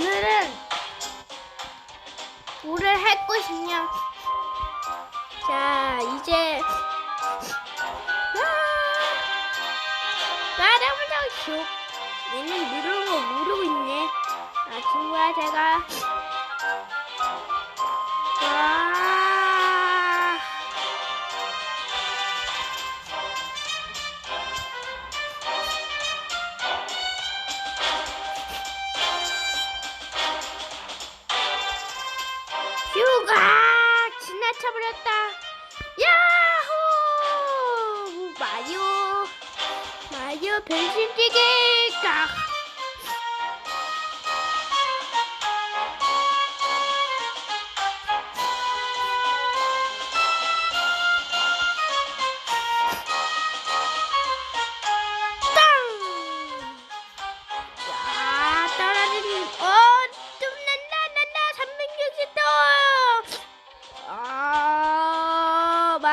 오늘은 뭐를 할 것이냐? 자, 이제 말해보자고. 얘는 누르는 거 모르고 있네. 아, 친구야, 제가. 와.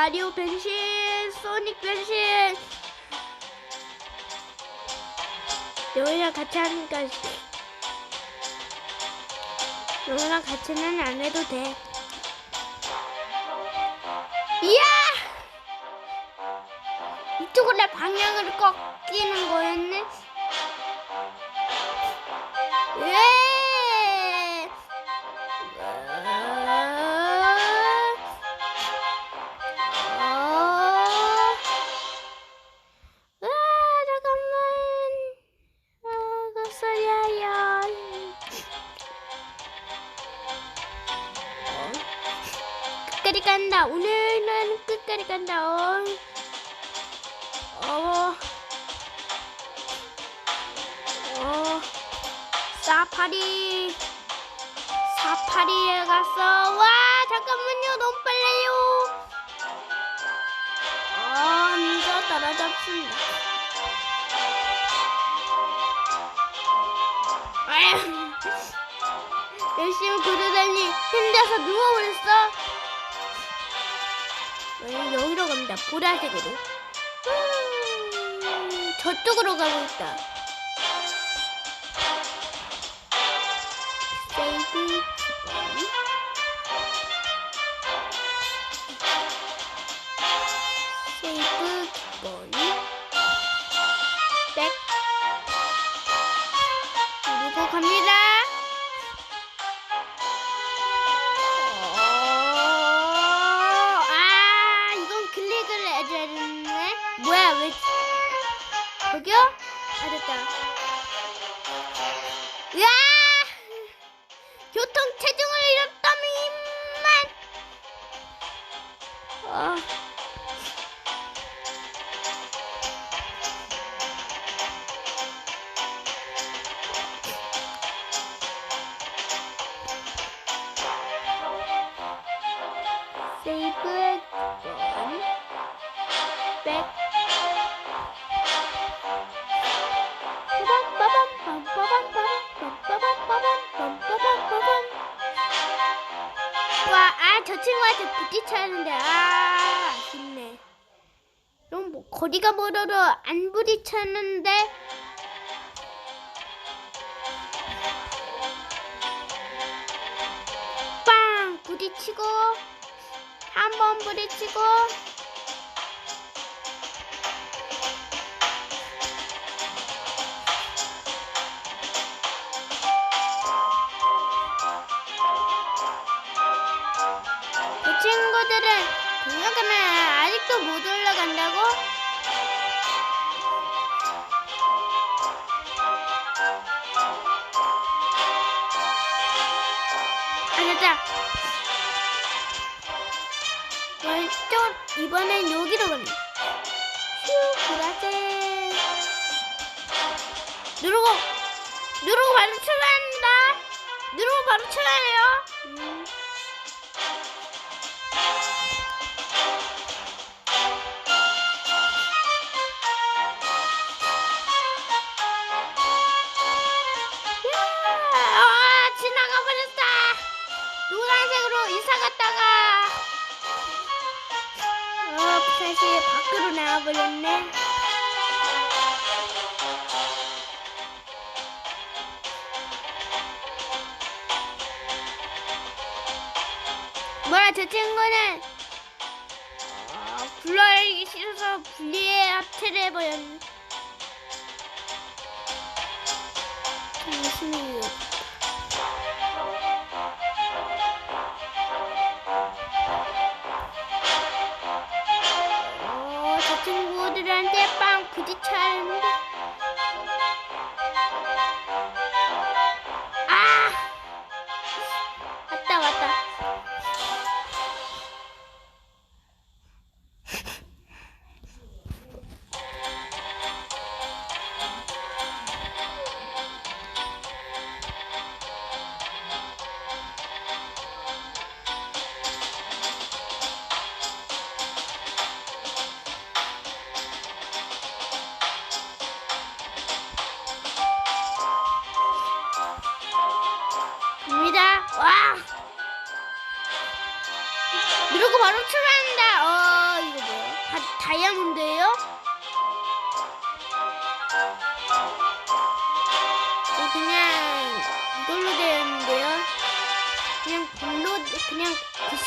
마리오 변신, 소닉 변신. 너희랑 같이 하니까, 너희랑 같이는 안 해도 돼. 이야! 이쪽으로 방향을 꺾이는 거였네. 끝까지 간다. 오늘은 끝까지 간다. 어. 어. 어. 사파리. 사파리에 갔어. 와, 잠깐만요. 너무 빨라요. 아, 이거 따라잡습니다. 아휴. 열심히 구르다니 힘들어서 누워버렸어. 갑니다. 보라색으로. 음, 저쪽으로 가고 있다. 세이브 뭐야, 왜, 저기요? 아, 됐다. 으아! 교통 체중을 잃었다미만. 아. 세이브 부딪혀야 하는데, 아, 아쉽네. 그럼 뭐, 거리가 멀어도 안 부딪혔는데? 빵! 부딪히고, 한 번 부딪히고, 이번엔 여기로 간다. 휴, 보라색. 누르고, 누르고 바로 출발합니다. 누르고 바로 출발해요. 음. 다시 밖으로 나와버렸네. 뭐야 저 친구는 어, 불러내기 싫어서 분리에 합체를 해버렸네. 열심히 어, 저 친구들한테 빵 부딪혀야 하는데.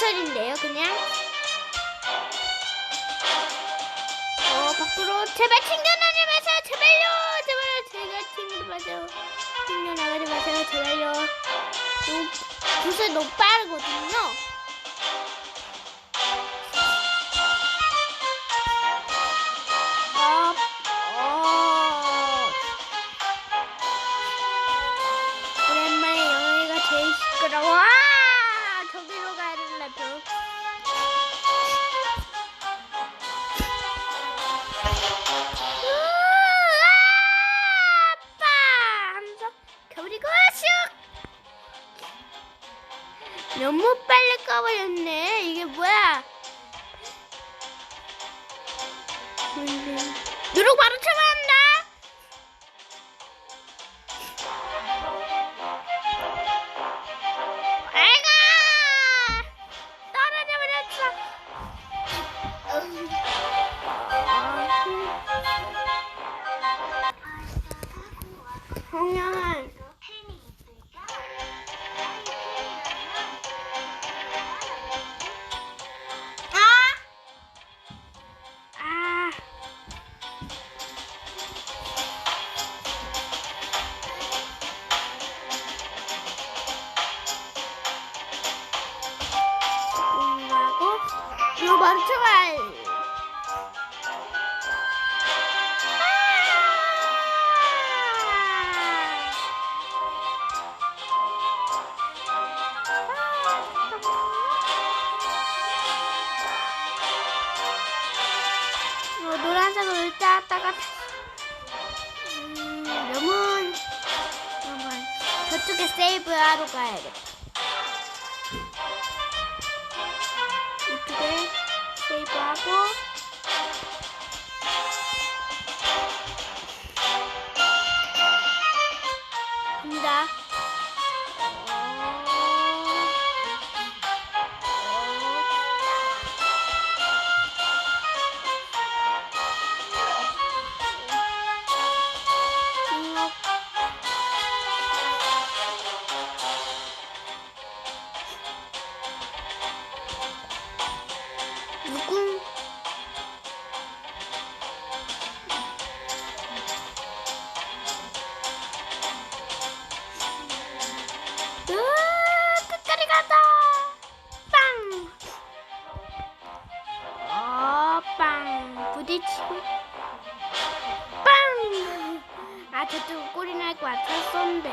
빗살인데요, 그냥. 어, 밖으로 제발 튕겨나지 마세요. 제발요. 제발요. 제가 튕겨 마세요. 튕겨나가지 마세요. 제발요. 너무, 구슬 너무 빠르거든요. 세이브하러 가야 가자 빵. 어, 빵. 부딪히고. 빵! 아 저쪽 꼴이 날것 같았었는데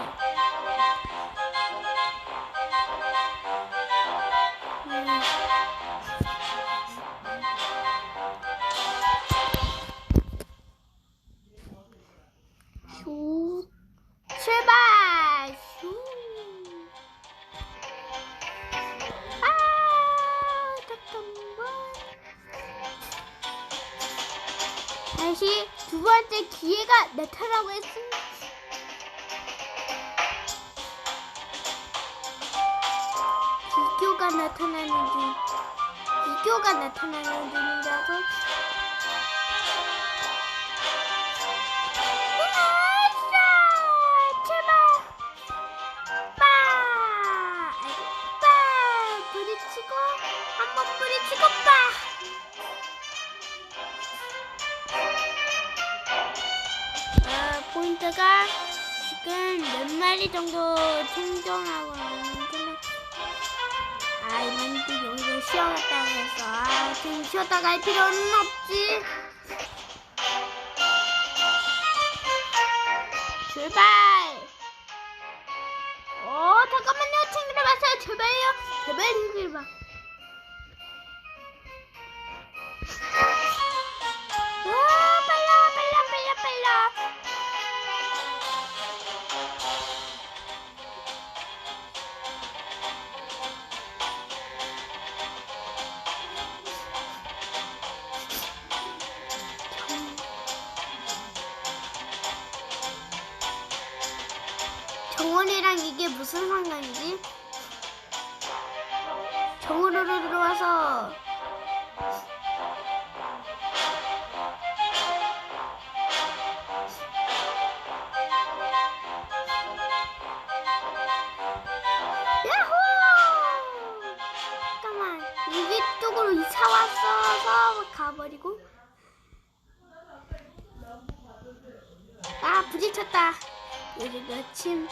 타라고 했으면 비교가 나타나는 중 비교가 나타나는 중이라서 한번 뿌리치고 빠! 프로젠트가 지금 몇 마리 정도 생존하고 아 이런데 여기서 쉬어갔다고 해서. 아 지금 쉬었다 갈 필요는 없지. 출발! 정원으로 들어와서. 야호! 잠깐만 여기 쪽으로 이사 왔어서 가버리고. 아 부딪혔다. 여기가 침